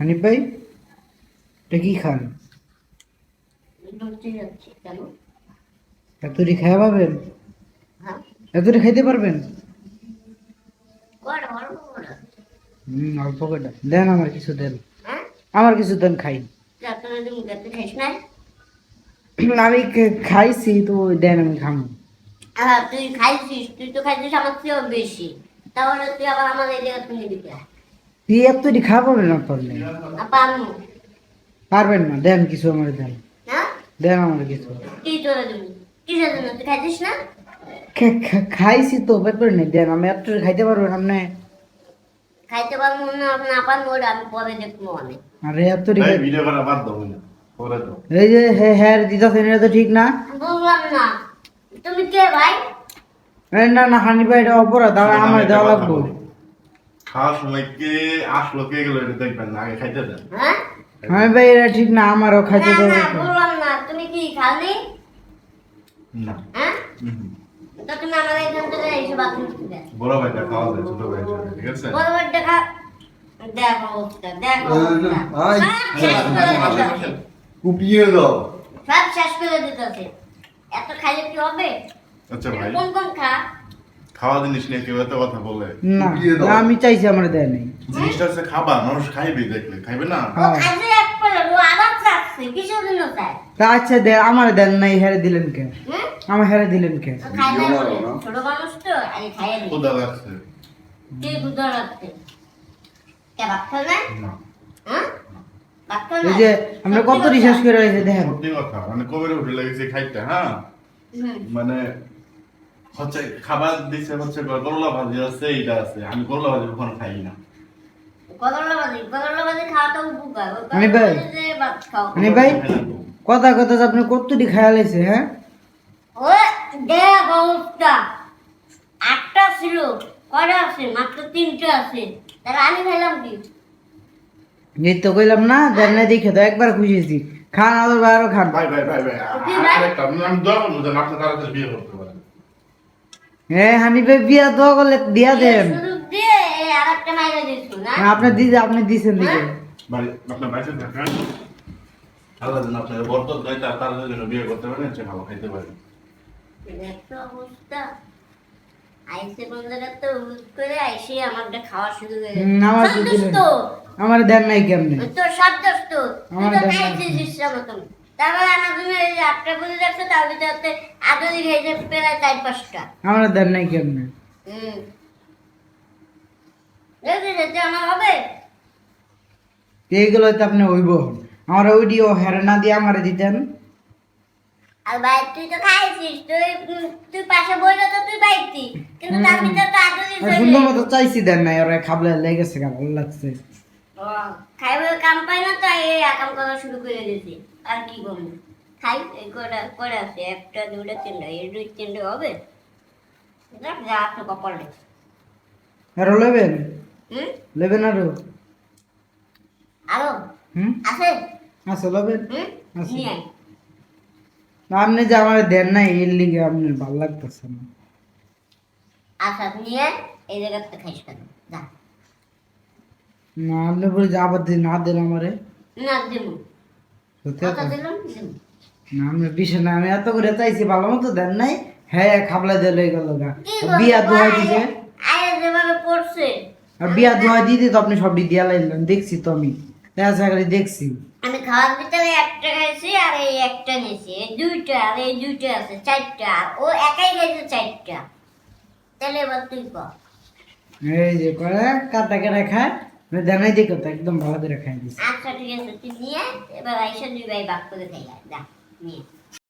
হানিফ ভাই এটা কি খান? এতটি খাওয়া পাবেন হ্যাঁ। এতটি খাইতে পারবেন? হুম অল্প কটা দেন আমার কিছু দেন। হ্যাঁ? আমার কিছু দেন খাই। আমি খাইছি তো দেন আমি খামো। আর তুই খাইছিস তুই তো খাইছিস আমার চেয়েও বেশি। তাহলে তুই আবার আমার এই জায়গা তুমি দিতে এতটি খাওয়া পাবেন না পারলে। পারবেন না দেন কিছু আমার দেন। হ্যাঁ দেন আমার কিছু। তোরা খাইছি তো ব্যাপার নেই দেন আমি এতটি খাইতে পারবেন আপনি। খাইতে পারব না না পারব ওটা আমি পরে দেখব অনেক আরে এতটি ভিডিও করা বাদ দাও না পরে দাও এই যে হ্যাঁ এটা ঠিক না। বুঝলাম না। তুমি কে ভাই? না না হানি ভাই এটা অপরাধ আমার দেওয়া লাগবো। খাওয়ার সময় কে আসলো কে গেলো এটা দেখবেন না আগে খাইতে দেন। হ্যাঁ? ভাই এটা ঠিক না আমারও খাইতে না না বললাম না তুমি কি খাওনি? না। হ্যাঁ? হুম। আমার এখান থেকে এসে বাথরুম থেকে বড় ভাইটা খাওয়া যায় ছোট ভাই ঠিক আছে? বড় বড় দেখা দেখো কুপিয়ে দাও। সব শেষ করে দিতেছে। এত খাইলে কি হবে? আচ্ছা ভাই। কোন কোন খা? খাওয়া জিনিস নিয়ে কেউ এত কথা বলে। না না, আমি চাইছি আমার দেয় নেই। জিনিসটা হচ্ছে খাবার মানুষ খাইবে দেখলে। খাইবে না? আচ্ছা দে আমার দেন নাই হেরে দিলেন কে? আমার হেরে দিলেন কে। ছোট মানুষ তো খাইয়ে দিই। লাগছে। ভাত না? হ্যাঁ এই যে আমরা কত রিসার্চ করে রয়েছে দেখেন। সত্যি কথা মানে কবে উঠে লেগেছে খাইতে হ্যাঁ? মানে হচ্ছে খাবার দিছে হচ্ছে করলা ভাজি আছে এইটা আছে। আমি করলা ভাজি কখনো খাই না। কথা কথা আপনি কতটি হ্যাঁ? ও দেখ অবস্থা আটটা ছিল আছে? মাত্র তিনটে আছে। তাহলে আমি কি? কইলাম না দেন দেখে তো একবার খুঁজেছি খান আবার আরও খান। ভাই ভাই ভাই ভাই আমি দোয়া করব তাড়াতাড়ি বিয়ে হ্যাঁ হানি বিয়া দোয়া করলে দিয়া দেন। শুধু দিয়ে এই আরেকটা মাইরে দিছো না? আপনি দিদি আপনি দিছেন দিকে। ভাই আপনার বাইসে থাকেন আল্লাহ যেন আপনার বরকত দেয় তার তার জন্য বিয়ে করতে পারেন সে ভালো খাইতে পারেন। আইসে কোন জায়গা তো হুট করে আইসে আমারটা খাওয়া শুরু আমার দেন নাই কেমনে? তোর সব দোষ তো আমার তো দেখ- খাইছিস তারপরে আমার জন্য আটটা বুঝে যাচ্ছে তার ভিতরে আদরি খাইছে প্রায় চার পাঁচটা। আমার দেন নাই কেমনে? হুম। দেখছিস আমার হবে। এইগুলো তো আপনি হইব। আমার ওইডিও হেরে না দিয়ে আমারে দিতেন। আর ভাই তুই তো খাইছিস তুই তুই পাশে বইলে তো তুই বাইতি। কিন্তু তার ভিতরে তো আদরি সুন্দর মতো চাইছি দেন নাই ওরা খাবলে লেগেছে গা ভালো লাগছে। খাইবে কাম পাই না তাই এই আকাম করা শুরু করে দিয়েছি। আর কি করব? খাই এই কটা করে আছে একটা দুটা তিনটা এই দুই তিনটে হবে। যা আছে কপালে আরও লেবেন? হুম? লেবেন আরও? আরও? হুম? আছে? আচ্ছা লেবেন? হুম? আছে। না, আপনি যে আমার দেন নাই এর লিগে আপনার ভালো লাগতেছে না। আচ্ছা নিয়ে এই জায়গাতে খাইস কেন? যা। না আপনি বলে যে আবার না দেন আমারে। না দেবো। সত্যি কথা কথা? দিলাম দেবো না আমি এত করে চাইছি ভালো মতো দেন নাই। হ্যাঁ খাবলা দিয়ে লই গেল গা। বিয়া ভাই? দিছে। আরে বিয়া দোহাই দিতে তো আপনি সব দিয়া লাইলেন দেখছি তো আমি। দেখা দেখছি। আমি খাওয়ার ভিতরে একটা খাইছি আর এই একটা নিয়েছি। এই দুইটা আর এই দুইটা আছে চারটা। ও একাই খাইছে চারটা। তাহলে এবার তুই কর এই যে করে কাটা কেটে খায়। মানে দেনাই দেখো তো একদম ভালো করে খাই দিছে আচ্ছা ঠিক আছে, তুই নিয়ে এবার আইসা দুই ভাই বাক করে খাই যা, নিয়ে